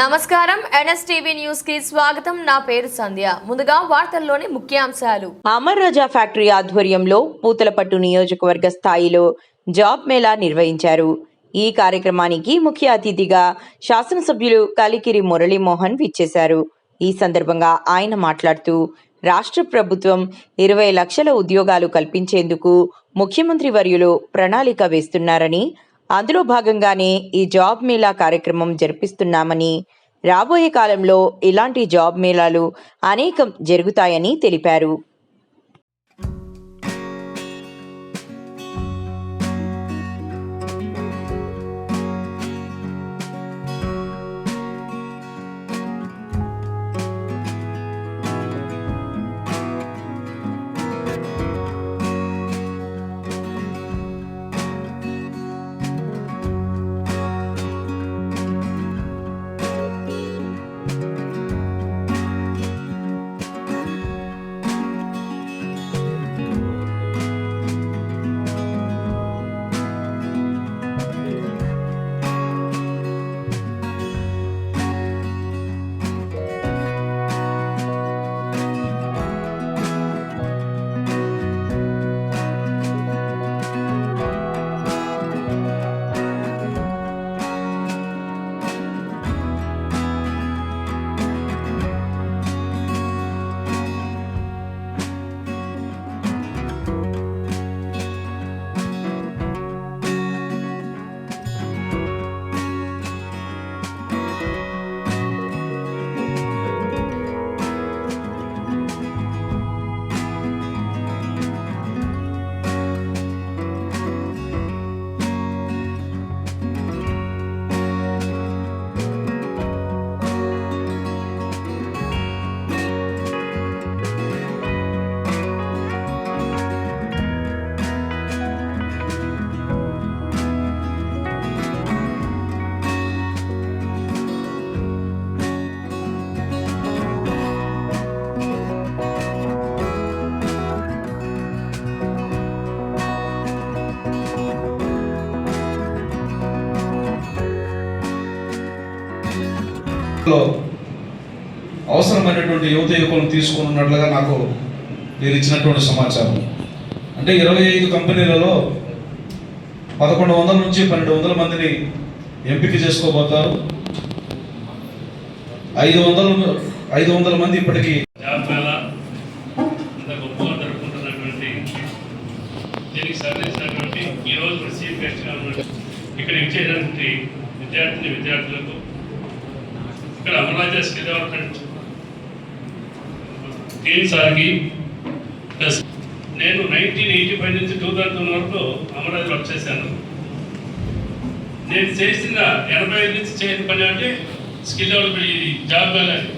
నమస్కారం. ఎన్ఎస్టీవీ న్యూస్కి స్వాగతం. నా పేరు సంధ్య. ముందుగా వార్తల్లోని ముఖ్యాంశాలు. అమర్ రాజా ఫ్యాక్టరీ ఆధ్వర్యంలో పూతలపట్టు నియోజకవర్గ స్థాయిలో జాబ్ మేళా నిర్వహించారు. ఈ కార్యక్రమానికి ముఖ్య అతిథిగా శాసనసభ్యులు కలికిరి మురళీమోహన్ విచ్చేశారు. ఈ సందర్భంగా ఆయన మాట్లాడుతూ రాష్ట్ర ప్రభుత్వం ఇరవై లక్షల ఉద్యోగాలు కల్పించేందుకు ముఖ్యమంత్రి వర్యులు ప్రణాళిక వేస్తున్నారని అందులో భాగంగానే ఈ జాబ్ మేళా కార్యక్రమం జరిపిస్తున్నామని రాబోయే కాలంలో ఇలాంటి జాబ్ మేళాలు అనేకం జరుగుతాయని తెలిపారు. అవసరమైనటువంటి యువత యువకులను తీసుకుని ఉన్నట్లుగా నాకు మీరు ఇచ్చినటువంటి సమాచారం. అంటే ఇరవై ఐదు కంపెనీలలో పదకొండు వందల నుంచి పన్నెండు వందల మందిని ఎంపిక చేసుకోబోతారు. ఐదు వందల ఐదు వందల మంది ఇప్పటికీ గొప్పగా జరుపుకుంటున్నటువంటి దీనికి రోజు ఇక్కడ ఇచ్చేటువంటి విద్యార్థిని విద్యార్థులకు ఇక్కడ అమరాజా స్కిల్ డెవలప్మెంట్ టీమ్ సార్కి ప్లస్ నేను నైన్టీన్ ఎయిటీ ఫైవ్ నుంచి టూ థౌజండ్ వరకు అమరాజ్ వర్క్ చేశాను. నేను చేసిన ఎనభై ఐదు నుంచి చేయని పని అంటే స్కిల్ డెవలప్మెంట్ ఇది జాబ్ వెళ్ళాలి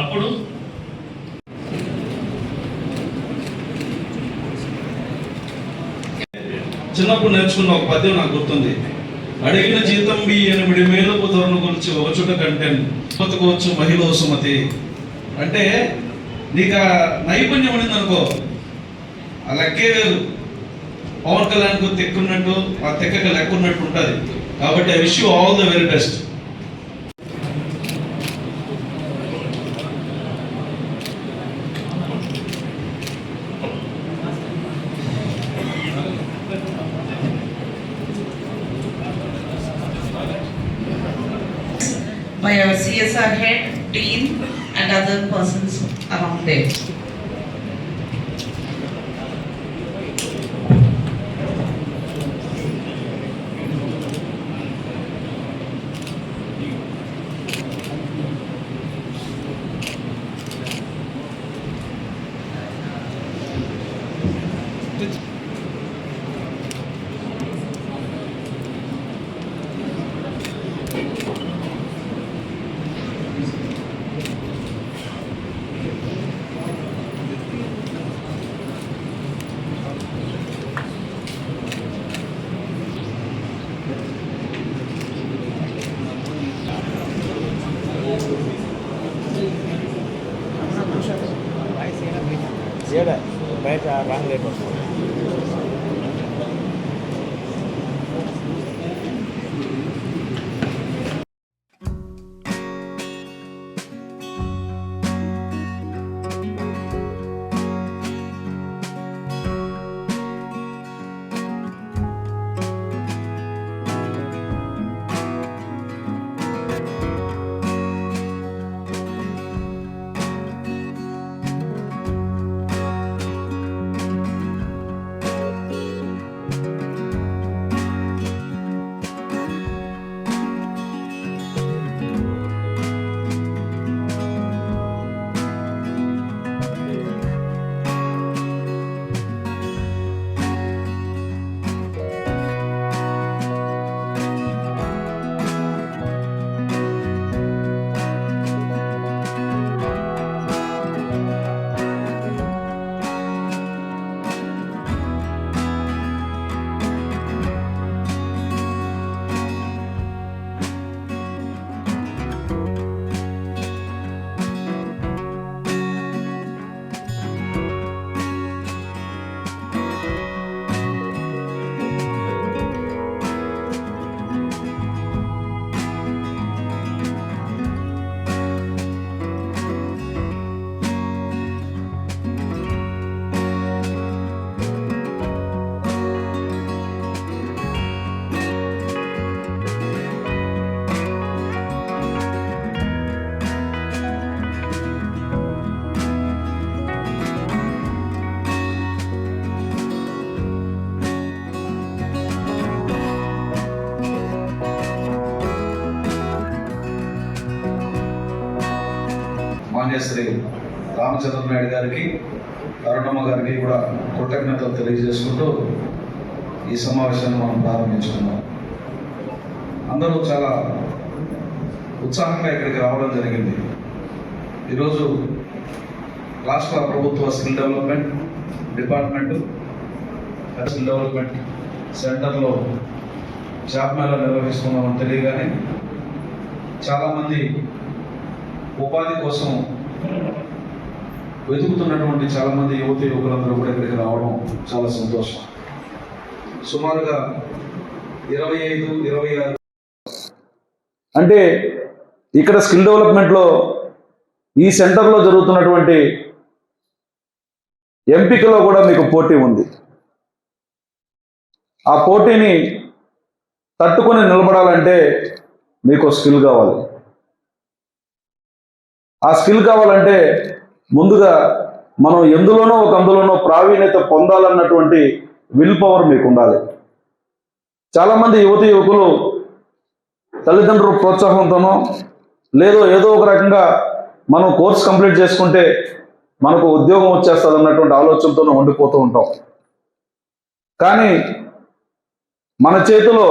అప్పుడు చిన్నప్పుడు నేర్చుకున్న ఒక పద్యం నాకు గుర్తుంది. అడిగిన జీతం మీ ఎనిమిది మేలకు ధోరణ గురించి ఒకచుట కంటే బతుకోవచ్చు మహిళ సుమతి. అంటే నీకు నైపుణ్యం ఉండింది అనుకో ఆ లెక్కే వేరు. పవన్ కళ్యాణ్కు తెక్కున్నట్టు ఆ తెక్కకి లెక్క ఉన్నట్టు ఉంటుంది. కాబట్టి I wish you all the very best. By our CSR head, team, and other persons around there. ఏడ బయట రాంగ్ రేట్ వస్తుంది మాన్యశ్రీ రామచంద్ర నాయుడు గారికి అరుణమ్మ గారికి కూడా కృతజ్ఞతలు తెలియజేసుకుంటూ ఈ సమావేశాన్ని మనం ప్రారంభించుకున్నాం అందరూ చాలా ఉత్సాహంగా ఇక్కడికి రావడం జరిగింది. ఈరోజు రాష్ట్ర ప్రభుత్వ skill development department skill development సెంటర్లో జాబ్ మేళా నిర్వహిస్తున్నామని తెలియగానే చాలామంది ఉపాధి కోసం వెతుకుతున్నటువంటి చాలామంది యువతి యువకులందరూ కూడా ఇక్కడికి రావడం చాలా సంతోషం. సుమారుగా ఇరవై ఐదు ఇరవై ఆరు అంటే ఇక్కడ స్కిల్ డెవలప్మెంట్లో ఈ సెంటర్లో జరుగుతున్నటువంటి ఎంపికలో కూడా మీకు పోటీ ఉంది. ఆ పోటీని తట్టుకొని నిలబడాలంటే మీకు స్కిల్ కావాలి. ఆ స్కిల్ కావాలంటే ముందుగా మనం ఎందులోనో ఒక అందులోనో ప్రావీణ్యత పొందాలన్నటువంటి విల్ పవర్ మీకు ఉండాలి చాలామంది యువతి యువకులు తల్లిదండ్రుల ప్రోత్సాహంతోనో లేదో ఏదో ఒక రకంగా మనం కోర్స్ కంప్లీట్ చేసుకుంటే మనకు ఉద్యోగం వచ్చేస్తుంది అన్నటువంటి ఆలోచనతోనే ఉండిపోతూ ఉంటాం. కానీ మన చేతిలో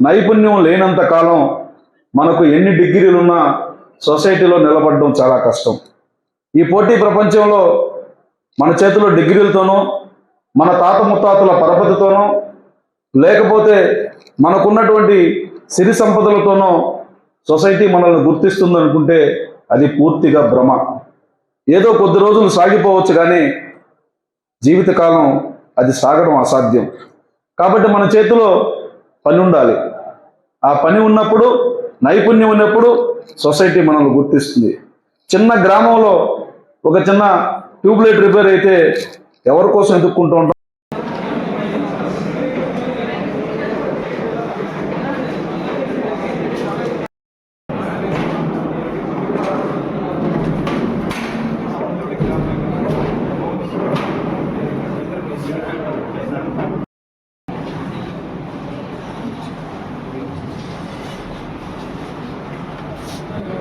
నైపుణ్యం లేనంత కాలం మనకు ఎన్ని డిగ్రీలున్నా సొసైటీలో నిలబడడం చాలా కష్టం. ఈ పోటీ ప్రపంచంలో మన చేతిలో డిగ్రీలతోనూ మన తాత ముత్తాతల పరపతితోనూ లేకపోతే మనకున్నటువంటి సిరి సంపదలతోనో సొసైటీ మనల్ని గుర్తిస్తుంది అనుకుంటే అది పూర్తిగా భ్రమ. ఏదో కొద్ది రోజులు సాగిపోవచ్చు కానీ జీవితకాలం అది సాగడం అసాధ్యం. కాబట్టి మన చేతిలో పని ఉండాలి ఆ పని ఉన్నప్పుడు నైపుణ్యం ఉన్నప్పుడు సొసైటీ మనల్ని గుర్తిస్తుంది. చిన్న గ్రామంలో ఒక చిన్న ట్యూబ్లైట్ రిపేర్ అయితే ఎవరి కోసం ఎదుర్కొంటూ ఉంటాం?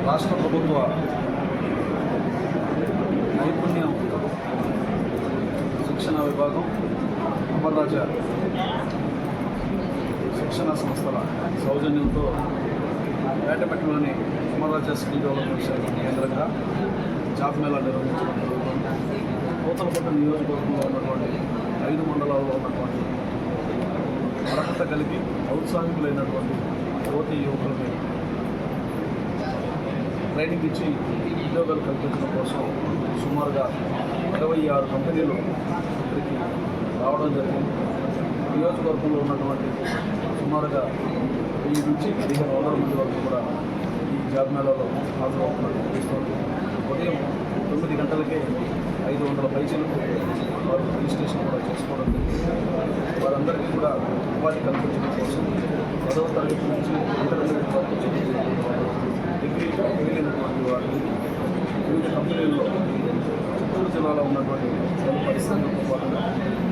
రాష్ట్ర ప్రభుత్వ నైపుణ్యం శిక్షణ విభాగం అమర్రాజ శిక్షణ సంస్థల సౌజన్యంతో వేటపెట్టలోని అమర్రాజ స్కిల్ డెవలప్మెంట్ సెంటర్ కేంద్రంగా జాబ్ మేళా నిర్వహించడం జరుగుతుంది నియోజకవర్గంలో ఉన్నటువంటి ఐదు మండలాల్లో ఉన్నటువంటి అర్హత కలిగి ఔత్సాహికులైనటువంటి యువతి యువకులని ట్రైనింగ్ ఇచ్చి ఉద్యోగాలు కల్పించడం కోసం సుమారుగా ఇరవై ఆరు కంపెనీలు ఇక్కడికి రావడం జరిగింది. నియోజకవర్గంలో ఉన్నటువంటి సుమారుగా వెయ్యి నుంచి పదిహేను వందల మంది వరకు కూడా ఈ జాబ్ మేళాలో హాజరవుతున్నట్టు తెలుస్తోంది ఉదయం తొమ్మిది గంటలకే ఐదు వందల పైసలు వారు రిజిస్ట్రేషన్ కూడా చేసుకోవడం జరిగింది. వారందరికీ కూడా ఉపాధి కల్పించడం కోసం పదవ తరగతి నుంచి ఇంటర్మీడియట్ వరకు చదువుతున్నటువంటి డిగ్రీ మిగిలినటువంటి వారిని వివిధ కంపెనీల్లో చిత్తూరు జిల్లాలో ఉన్నటువంటి పలు పరిశ్రమలతో పాటుగా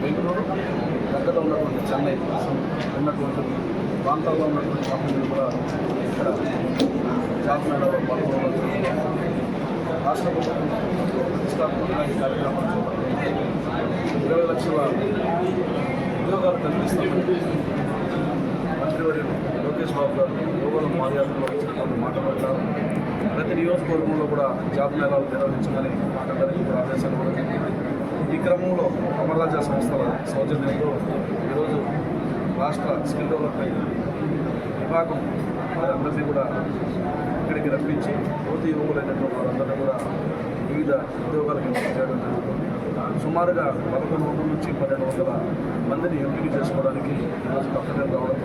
బెంగళూరు దగ్గరలో ఉన్నటువంటి చెన్నై ఉన్నటువంటి ప్రాంతాల్లో ఉన్నటువంటి కంపెనీలు కూడా ఇక్కడ జాబ్ మేళాలో రాష్ట్ర ప్రభుత్వం ఈ కార్యక్రమాలు ఇరవై లక్షల ఉద్యోగాలు కల్పిస్తామని మంత్రివర్యులు లోకేష్ బాబు గారు యోగం పాదయాత్రలో వచ్చినటువంటి మాట ప్రతి నియోజకవర్గంలో కూడా జాబ్ మేళాలు నిర్వహించమని మాకందరికీ కూడా ఆదేశాలు కూడా ఈ క్రమంలో అమర్రాజా సంస్థల సౌజన్యంతో ఈరోజు రాష్ట్ర స్కిల్ డెవలప్మెంట్ విభాగం వారందరినీ కూడా ఇక్కడికి రప్పించి యువతి యువకులైనటువంటి వారందరినీ కూడా వివిధ ఉద్యోగాలకు చేయడం జరుగుతుంది. సుమారుగా పదకొండు వందల నుంచి పన్నెండు వందల మందిని ఎంపిక చేసుకోవడానికి ఈరోజు పక్కనే రావడం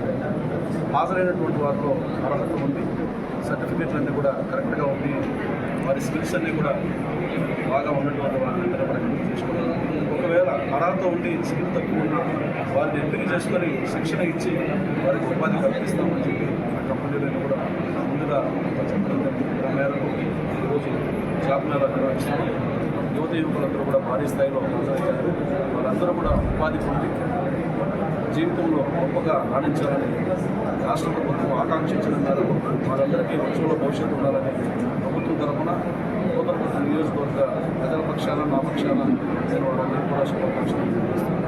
హాజరైనటువంటి వారిలో అర్హత ఉంది సర్టిఫికేట్లన్నీ కూడా కరెక్ట్గా ఉంది వారి స్కిల్స్ అన్నీ కూడా బాగా ఉన్నటువంటి వారిని అందరూ కూడా ఎంపిక చేసుకోవడం ఒకవేళ అర్హత ఉండి స్కిల్ తక్కువ ఉన్న వారిని ఎంపిక చేసుకొని శిక్షణ ఇచ్చి వారికి ఉపాధి కల్పిస్తామని చెప్పి ఆ కంపెనీలను కూడా ముందుగా చెప్పడం జరిగింది. ఆ మేరకు ఈరోజు జాబ్ మేళ నిర్వహిస్తున్నాం. యువకులందరూ కూడా భారీ స్థాయిలో హాజరయ్యారు వాళ్ళందరూ కూడా ఉపాధి పొంది జీవితంలో గొప్పగా రాణించాలని రాష్ట్ర ప్రభుత్వం ఆకాంక్షించడం మేరకు వారందరికీ ఉజ్వల భవిష్యత్తు ఉండాలని ప్రభుత్వం తరఫున నూతన నియోజకవర్గ ప్రజల పక్షాన నా పక్షాన నేను వాళ్ళందరికీ కూడా శుభాకాంక్షలు తెలియజేస్తాను